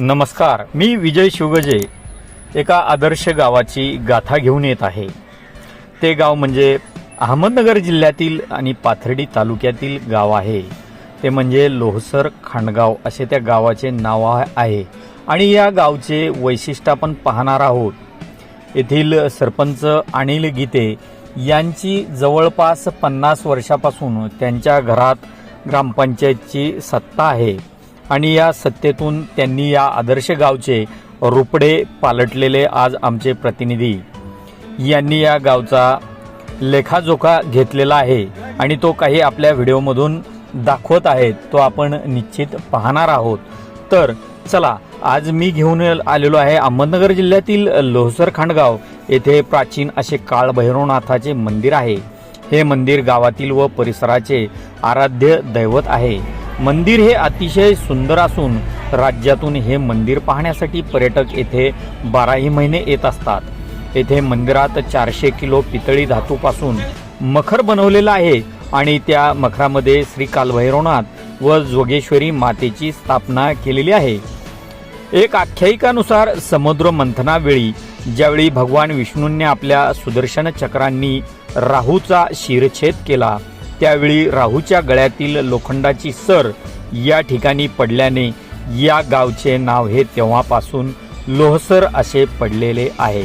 नमस्कार मी विजय शिवगजे एका आदर्श गावाची गाथा घेऊन येत आहे. ते गाव म्हणजे अहमदनगर जिल्ह्यातील आणि पाथर्डी तालुक्यातील गाव आहे. ते म्हणजे लोहसर खांडगाव असे त्या गावाचे नाव आहे. आणि या गावचे वैशिष्ट्य आपण पाहणार आहोत. येथील सरपंच अनिल गीते यांची जवळपास पन्नास वर्षापासून त्यांच्या घरात ग्रामपंचायतची सत्ता आहे. आणि या सत्तेतून त्यांनी या आदर्श गावचे रुपडे पालटलेले आज आमचे प्रतिनिधी. यांनी या गावचा लेखाजोखा घेतलेला आहे आणि तो काही आपल्या व्हिडिओमधून दाखवत आहेत तो आपण निश्चित पाहणार आहोत. तर चला आज मी घेऊन आलेलो आहे अहमदनगर जिल्ह्यातील लोहसर खांडगाव. येथे प्राचीन असे काळ भैरवनाथाचे मंदिर आहे. हे मंदिर गावातील व परिसराचे आराध्य दैवत आहे. मंदिर हे अतिशय सुंदर असून राज्यातून हे मंदिर पाहण्यासाठी पर्यटक येथे बाराही महिने येत असतात. येथे मंदिरात चारशे किलो पितळी धातूपासून मखर बनवलेलं आहे आणि त्या मखरामध्ये श्री कालभैरवनाथ व जोगेश्वरी मातेची स्थापना केलेली आहे. एक आख्यायिकानुसार समुद्र मंथनावेळी ज्यावेळी भगवान विष्णूंनी आपल्या सुदर्शन चक्रांनी राहूचा शिरछेद केला त्यावेळी राहूच्या गळ्यातील लोखंडाची सर या ठिकाणी पडल्याने या गावचे नाव हे तेव्हापासून लोहसर असे पडलेले आहे.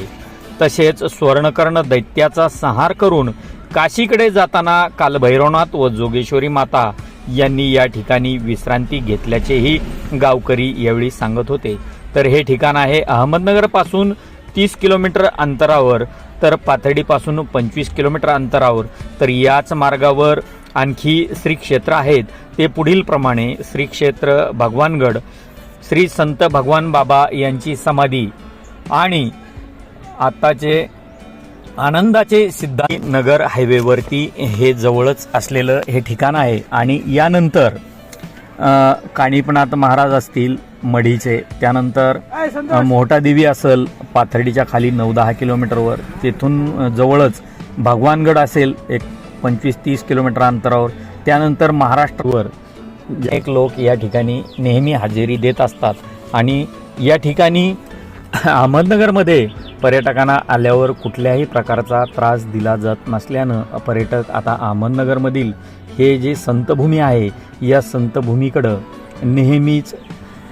तसेच स्वर्णकर्ण दैत्याचा संहार करून काशीकडे जाताना कालभैरवनाथ व जोगेश्वरी माता यांनी या ठिकाणी विश्रांती घेतल्याचेही गावकरी यावेळी सांगत होते. तर हे ठिकाण आहे अहमदनगरपासून तीस किलोमीटर अंतरावर तर पाथर्डीपासून पंचवीस किलोमीटर अंतरावर. तर याच मार्गावर आणखी श्री क्षेत्र आहेत. ते पुढील प्रमाणे श्री क्षेत्र भगवानगड श्री संत भगवान बाबा यांची समाधी आणि आताचे आनंदाचे सिद्धांत नगर हायवेवरती हे जवळच असलेलं हे ठिकाण आहे. आणि यानंतर अ, महाराज असतील मढीचे. त्यानंतर अ, मोहटा देवी असेल पाथर्डीच्या खाली नऊ दहा किलोमीटरवर. तिथून जवळच भगवानगड असेल एक पंचवीस तीस किलोमीटर अंतरावर. त्यानंतर महाराष्ट्रावर एक लोक या ठिकाणी नेहमी हजेरी देत असतात. आणि या ठिकाणी अहमदनगरमध्ये पर्यटकांना आल्यावर कुठल्याही प्रकारचा त्रास दिला जात नसल्यानं पर्यटक आता अहमदनगरमधील हे जे संतभूमी आहे या संतभूमीकडं नेहमीच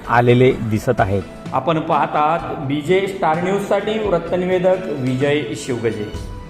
आलेले दिसत आहेत. आपण पाहतात बीजे स्टार न्यूजसाठी वृत्तनिवेदक विजय शिवगजे.